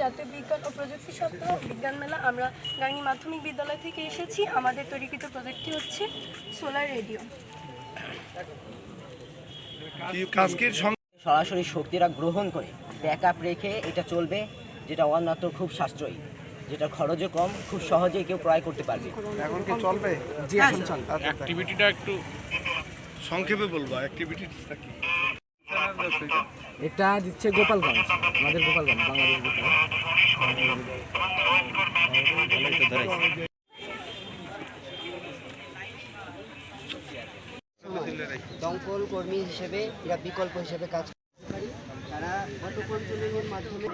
জাতীয় বিজ্ঞান ও প্রযুক্তি সপ্তাহ বিজ্ঞান মেলা আমরা গাঙ্গী মাধ্যমিক বিদ্যালয় থেকে এসেছি। আমাদের তৈরিকৃত প্রজেক্টটি হচ্ছে সোলার রেডিও। সরাসরি শক্তিরা গ্রহণ করে ব্যাকআপ রেখে এটা চলবে যেটা অন্যত্র খুব সাশ্রয়ী যেটা খরচও কম খুব সহজেই কেউ ক্রয় করতে পারবে। এখন কি চলবে? জি এখন চল আচ্ছা। অ্যাক্টিভিটিটা একটু সংক্ষেপে বলব অ্যাক্টিভিটিসটা কি? এটা দিচ্ছে গোপালগঞ্জ, আমাদের গোপালগঞ্জ বাংলাদেশ দমকল কর্মী হিসেবে এরা বিকল্প হিসেবে কাজ পারি তারা মাধ্যমে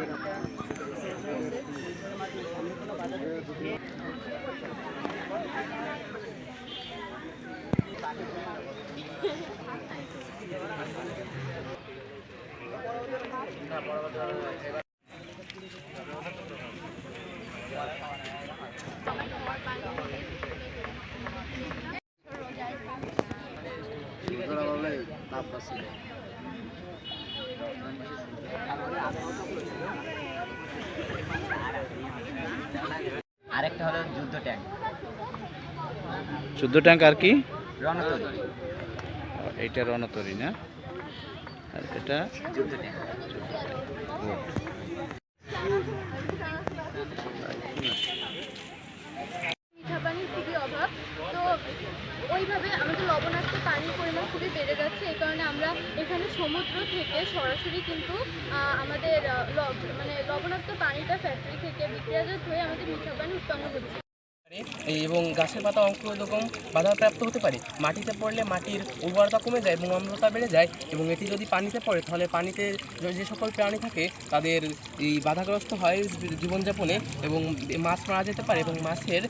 আরেকটা হলো যুদ্ধ ট্যাঙ্ক। যুদ্ধ ট্যাঙ্ক আর কি? রণতরী। এইটা রণতরী না? আর এটা ওইভাবে আমাদের লবণাক্ত পানির পরিমাণ খুবই বেড়ে যাচ্ছে এই কারণে আমরা এখানে সমুদ্র থেকে সরাসরি কিন্তু আমাদের মানে লবণাক্ত পানিটা ফ্যাক্টরি থেকে বিক্রিয়াজাত হয়ে আমাদের মিঠা পানি উৎপন্ন হচ্ছে। এবং গাছের পাতা অঙ্কুরোদগম বাধাপ্রাপ্ত হতে পারে। মাটিতে পড়লে মাটির উর্বরতা কমে যায় এবং অম্লতা বেড়ে যায় এবং এটি যদি পানিতে পড়ে, তাহলে পানিতে যে- সকল প্রাণী থাকে, তাদের এই বাধাগ্রস্ত হয় জীবনযাপনে এবং মাছ মারা যেতে পারে এবং মাছের